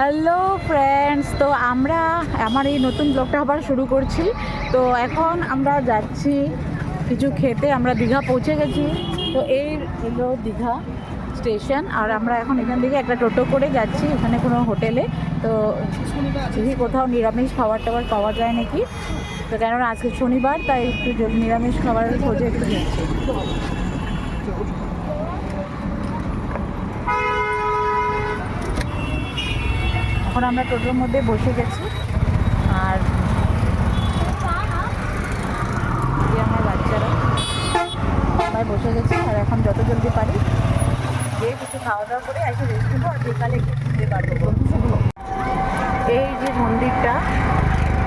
Hello friends, তো আমরা আমার এই নতুন ব্লগটা আবার শুরু করছি। তো এখন আমরা যাচ্ছি, কিছু খেতে আমরা দীঘা পৌঁছে গেছি। তো এই হলো দীঘা স্টেশন, আর আমরা এখন এখান থেকে একটা টোটো করে যাচ্ছি এখানে কোনো হোটেলে। তো দেখি কোথাও নিরামিষ খাবার টাবার পাওয়া যায় নাকি? তো কেননা আজকে শনিবার, তাই একটু নিরামিষ খাবারের খোঁজে একটু যাচ্ছি এখন আমরা টোটোর মধ্যে বসে গেছি। আর যে আমার বাচ্চারা। সবাই বসে গেছি, আর এখন যত জলদি পারি, গিয়ে কিছু খাওয়া দাওয়া করে এসে রেস্ট নেব, আর বিকালে একটু ঘুরতে পারব। এই যে মন্দিরটা,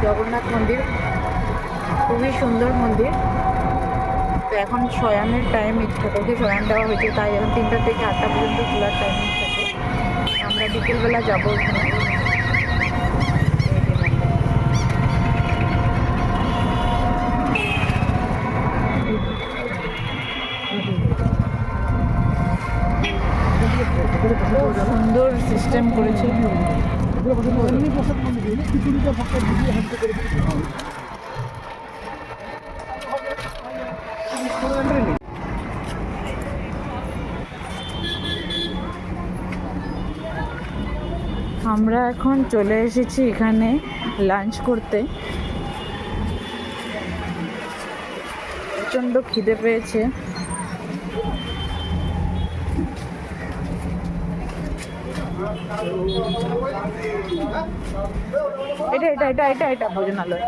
জগন্নাথ মন্দির, খুবই সুন্দর মন্দির। তো এখন শয়ানের টাইম ছোটোকে শয়ান দেওয়া হয়েছে, তাই এখন তিনটা থেকে আটটা পর্যন্ত খোলার টাইমিং থাকে। আমরা বিকেলবেলা যাব ওখানে। আমরা এখন চলে এসেছি এখানে লাঞ্চ করতে। প্রচণ্ড খিদে পেয়েছে। এটা এটা এটা এটা এটা, ভোজনালয়।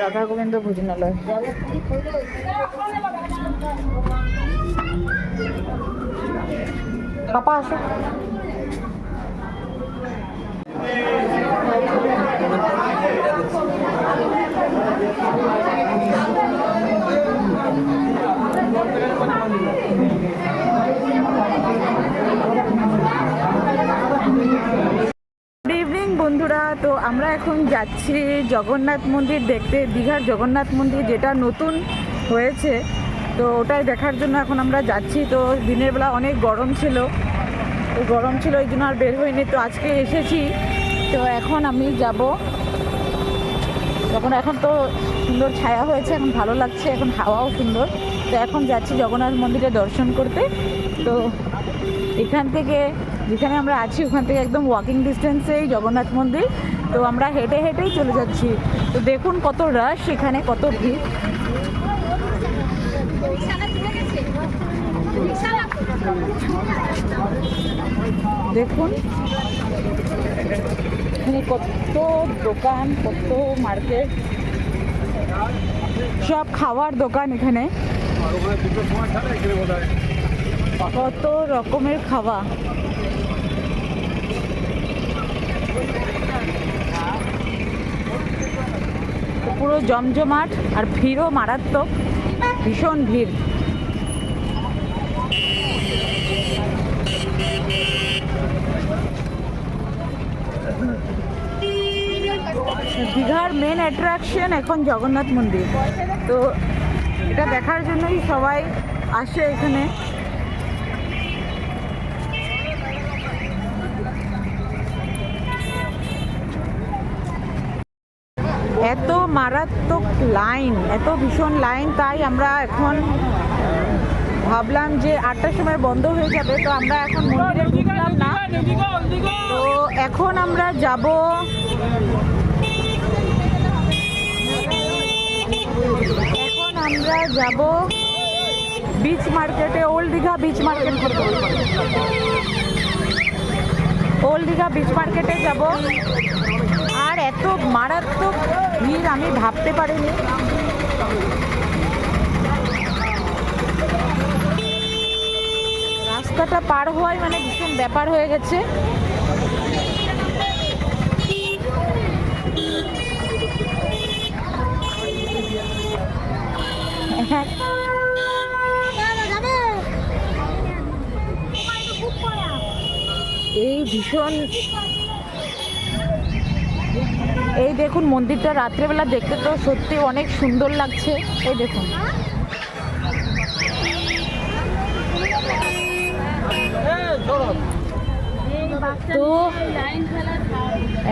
রাধা গোবিন্দ ভোজনালয়। পাপা, আসো। বন্ধুরা। তো আমরা এখন যাচ্ছি জগন্নাথ মন্দির দেখতে, দীঘার জগন্নাথ মন্দির যেটা নতুন হয়েছে। তো ওটাই দেখার জন্য এখন আমরা যাচ্ছি। তো দিনের বেলা অনেক গরম ছিল। তো গরম ছিল, এই জন্য আর বের হইনি। তো আজকে এসেছি তো এখন আমি যাব। যখন এখন তো সুন্দর ছায়া হয়েছে, এখন ভালো লাগছে, এখন হাওয়াও সুন্দর। তো এখন যাচ্ছি জগন্নাথ মন্দিরে দর্শন করতে। তো এখান থেকে, যেখানে আমরা আছি, ওখান থেকে একদম ওয়াকিং ডিস্টেন্সেই জগন্নাথ মন্দির। তো আমরা হেঁটে হেঁটেই চলে যাচ্ছি। তো দেখুন কত রাশ এখানে, কত ভিড়। দেখুন। কত দোকান, কত মার্কেট সব খাওয়ার দোকান এখানে। কত রকমের খাওয়া। পুরো জমজমাট আর ভিড়ও মারাত্মক। ভীষণ ভিড়। দীঘার মেন অ্যাট্রাকশন এখন জগন্নাথ মন্দির। তো এটা দেখার জন্যই সবাই আসে এখানে। এত মারাত্মক লাইন এত ভীষণ লাইন তাই আমরা এখন ভাবলাম যে আটটার সময় বন্ধ হয়ে যাবে, তো আমরা এখন মন্দিরে ঢুকলাম না। তো এখন আমরা যাব এখন আমরা যাব বিচ মার্কেটে old Digha beach market old Digha beach মার্কেটে যাব। আর এত মারাত্মক ভিড় আমি ভাবতে পারিনি। রাস্তাটা পার হওয়াই মানে ভীষণ ব্যাপার হয়ে গেছে। এই ভীষণ এই দেখুন মন্দিরটা রাত্রেবেলা দেখতে তো সত্যি অনেক সুন্দর লাগছে। এই দেখুন। তো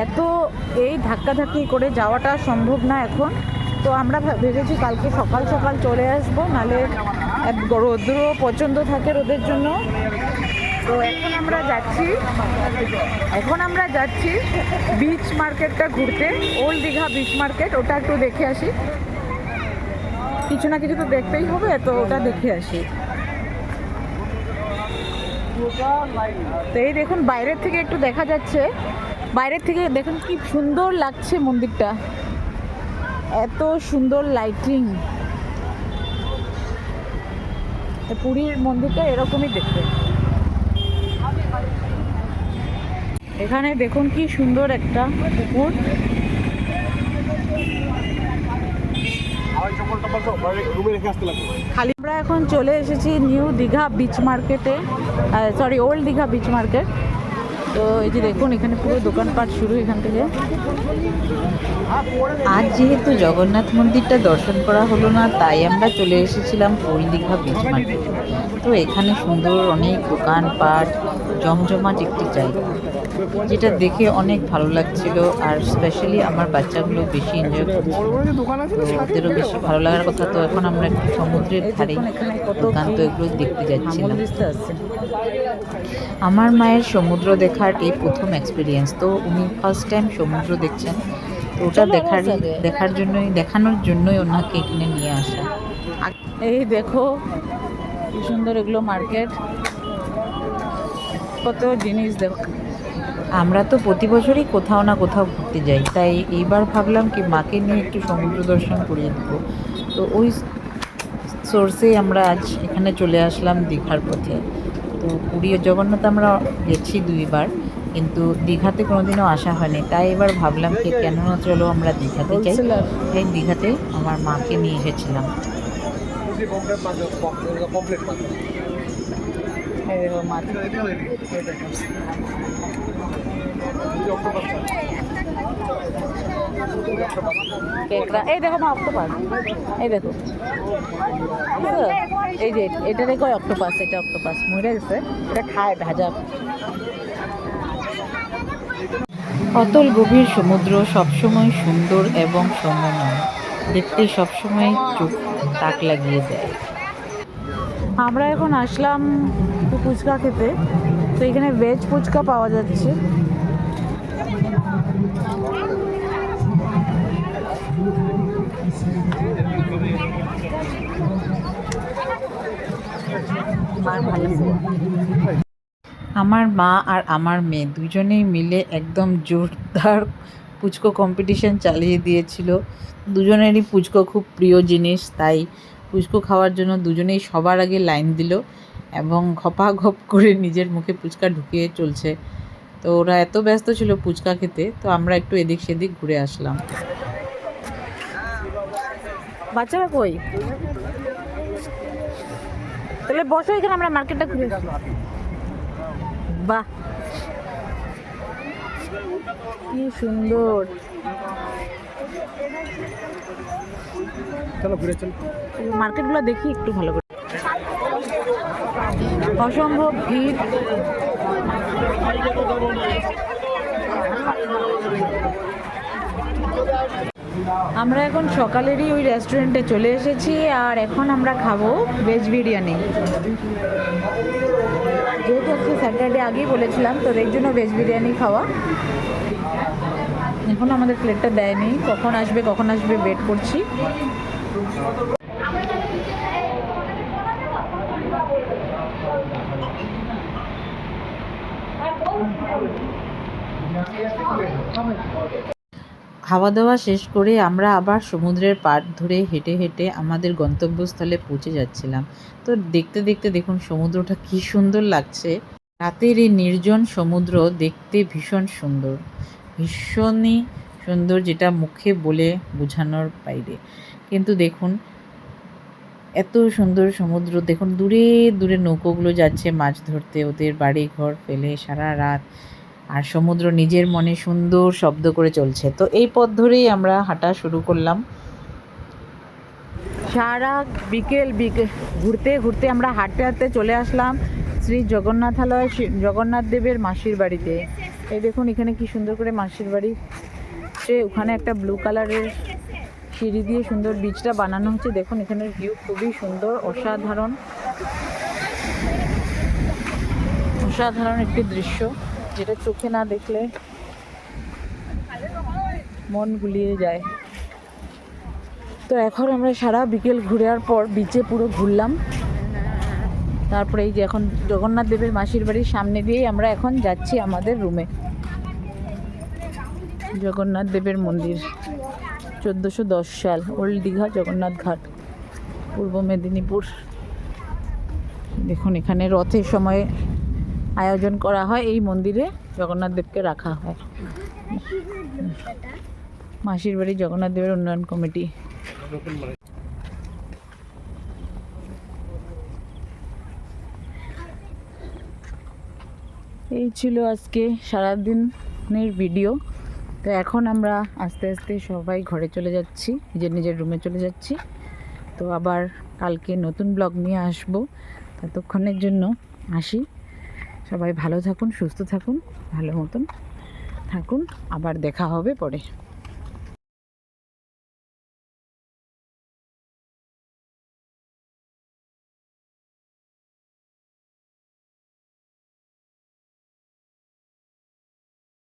এত এই ধাক্কাধাক্কি করে যাওয়াটা সম্ভব না এখন। তো আমরা ভেবেছি কালকে সকাল সকাল চলে আসব নালে রৌদ্র প্রচণ্ড থাকে রোদের জন্য। তো এখন আমরা যাচ্ছি, এখন আমরা যাচ্ছি বিচ মার্কেটটা ঘুরতে ওল্ড দীঘা বিচ মার্কেট ওটা একটু দেখে আসি। কিছু না কিছু তো দেখতেই হবে, তো ওটা দেখে আসি। তো এই দেখুন, বাইরের থেকে একটু দেখা যাচ্ছে। বাইরের থেকে দেখুন, কি সুন্দর লাগছে মন্দিরটা। এত সুন্দর লাইটিং পুরীর মন্দিরটা এরকমই দেখতে। এখানে দেখুন কি সুন্দর একটা পুকুর। খালি আমরা এখন চলে এসেছি নিউ দীঘা বিচ মার্কেটে sorry old Digha beach market তো এই যে দেখুন, এখানে পুরো দোকানপাট শুরু এখান থেকে। আজ যেহেতু জগন্নাথ মন্দিরটা দর্শন করা হলো না, তাই আমরা চলে এসেছিলাম ওল্ড দীঘা বিচ মার্কেটে তো এখানে সুন্দর অনেক দোকানপাট, জমজমাট একটি জায়গা, যেটা দেখে অনেক ভালো লাগছিল। আর স্পেশালি আমার বাচ্চাগুলো বেশি এনজয় করছিল ওদেরও বেশি ভালো লাগার কথা। তো এখন আমরা একটু সমুদ্রের ধারে দোকান, তো এগুলো দেখতে যাচ্ছিলাম। আমার মায়ের সমুদ্র দেখার এই প্রথম এক্সপিরিয়েন্স তো উনি ফার্স্ট টাইম সমুদ্র দেখছেন তো ওটা দেখার দেখার জন্যই দেখানোর জন্যই ওনাকে এখানে নিয়ে আসা। এই দেখো কি সুন্দর এগুলো মার্কেট কত জিনিস দেখো আমরা তো প্রতি বছরই কোথাও না কোথাও ঘুরতে যাই তাই এইবার ভাবলাম কি মাকে নিয়ে একটু সমুদ্র দর্শন করিয়ে দেবো। তো ওই সোর্সে আমরা আজ এখানে চলে আসলাম দীঘার পথে। তো পুরী ও জগন্নাথ আমরা গেছি দুইবার কিন্তু দীঘাতে কোনোদিনও আসা হয়নি। তাই এবার ভাবলাম যে কেন না চলো আমরা দীঘাতে যাই। তাই দীঘাতে আমার মাকে নিয়ে এসেছিলাম। মাছ কেকড়া এই দেখো মা অক্টোপাস এই দেখো? এই যে, এটা দেখো অক্টোপাস এটা অক্টোপাস মরে গেছে। এটা খায়, ভাজা। অতল গভীর সমুদ্র সবসময় সুন্দর এবং সমময় দেখতে সবসময় চোখ তাক লাগিয়ে দেয়। আমরা এখন আসলাম ফুচকা খেতে। তো এখানে ভেজ ফুচকা পাওয়া যাচ্ছে। আমার মা আর আমার মেয়ে দুজনেই মিলে একদম জোরদার পুচকো কম্পিটিশন চালিয়ে দিয়েছিল। দুজনেরই পুচকো খুব প্রিয় জিনিস তাই পুচকো খাওয়ার জন্য দুজনেই সবার আগে লাইন দিল এবং ঘপা ঘপ করে নিজের মুখে পুচকা ঢুকিয়ে চলছে। তো ওরা এত ব্যস্ত ছিল পুচকা খেতে, তো আমরা একটু এদিক সেদিক ঘুরে আসলাম। বাচ্চারা কই? তাহলে বসো এখানে, আমরা মার্কেটটা ঘুরে। বাহ! কি সুন্দর! চলো ঘুরে চলো। মার্কেটগুলো দেখি একটু ভালো করে। অসম্ভব ভিড়। আমরা এখন সকালেরই ওই রেস্টুরেন্টে চলে এসেছি, আর এখন আমরা খাব ভেজ বিরিয়ানি। যেহেতু আজকে স্যাটারডে আগেই বলেছিলাম, তো এর জন্য ভেজ বিরিয়ানি খাওয়া। এখন আমাদের প্লেটটা দেয়নি। কখন আসবে কখন আসবে ওয়েট করছি। খাওয়া দাওয়া শেষ করে আমরা আবার সমুদ্রের পাড় ধরে হেঁটে হেঁটে আমাদের গন্তব্যস্থলে পৌঁছে যাচ্ছিলাম। তো দেখতে দেখতে দেখুন সমুদ্রটা কি সুন্দর লাগছে। রাতের এই নির্জন সমুদ্র দেখতে ভীষণ সুন্দর। ভীষণই সুন্দর যেটা মুখে বলে বোঝানোর বাইরে। কিন্তু দেখুন, এত সুন্দর সমুদ্র। দেখুন, দূরে দূরে নৌকোগুলো যাচ্ছে মাছ ধরতে। ওদের বাড়ি ঘর ফেলে সারা রাত। আর সমুদ্র নিজের মনে সুন্দর শব্দ করে চলছে। তো এই পথ ধরেই আমরা হাঁটা শুরু করলাম। সারা বিকেল বিকেল ঘুরতে ঘুরতে আমরা হাঁটতে হাঁটতে চলে আসলাম শ্রী জগন্নাথালয় জগন্নাথ দেবের মাসির বাড়িতে। এই দেখুন এখানে কি সুন্দর করে মাসির বাড়ি। সে ওখানে একটা ব্লু কালারের সিঁড়ি দিয়ে সুন্দর বীজটা বানানো হচ্ছে। দেখুন এখানের ভিউ খুবই সুন্দর, অসাধারণ। অসাধারণ একটি দৃশ্য। যেটা চোখে না দেখলে মন গুলিয়ে যায়। তো এখন আমরা সারা বিকেল ঘুরে পর বিচে পুরো ঘুরলাম। তারপরে এই যে এখন জগন্নাথ দেবের মাসির বাড়ির সামনে দিয়েই আমরা এখন যাচ্ছি আমাদের রুমে জগন্নাথ দেবের মন্দির, চোদ্দোশো দশ সাল, ওল্ড দীঘা, জগন্নাথ ঘাট, পূর্ব মেদিনীপুর। দেখুন এখানে রথের সময় আয়োজন করা হয়, এই মন্দিরে জগন্নাথ দেবকে রাখা হয়। মাসির বাড়ি জগন্নাথ দেবের উন্নয়ন কমিটি। এই ছিল আজকে সারাদিনের ভিডিও। তো এখন আমরা আস্তে আস্তে সবাই ঘরে চলে যাচ্ছি, নিজের নিজের রুমে চলে যাচ্ছি। তো আবার কালকে নতুন ব্লগ নিয়ে আসব। ততক্ষণের জন্য আসি। সবাই ভালো থাকুন সুস্থ থাকুন ভালো মতন থাকুন। আবার দেখা হবে পরে।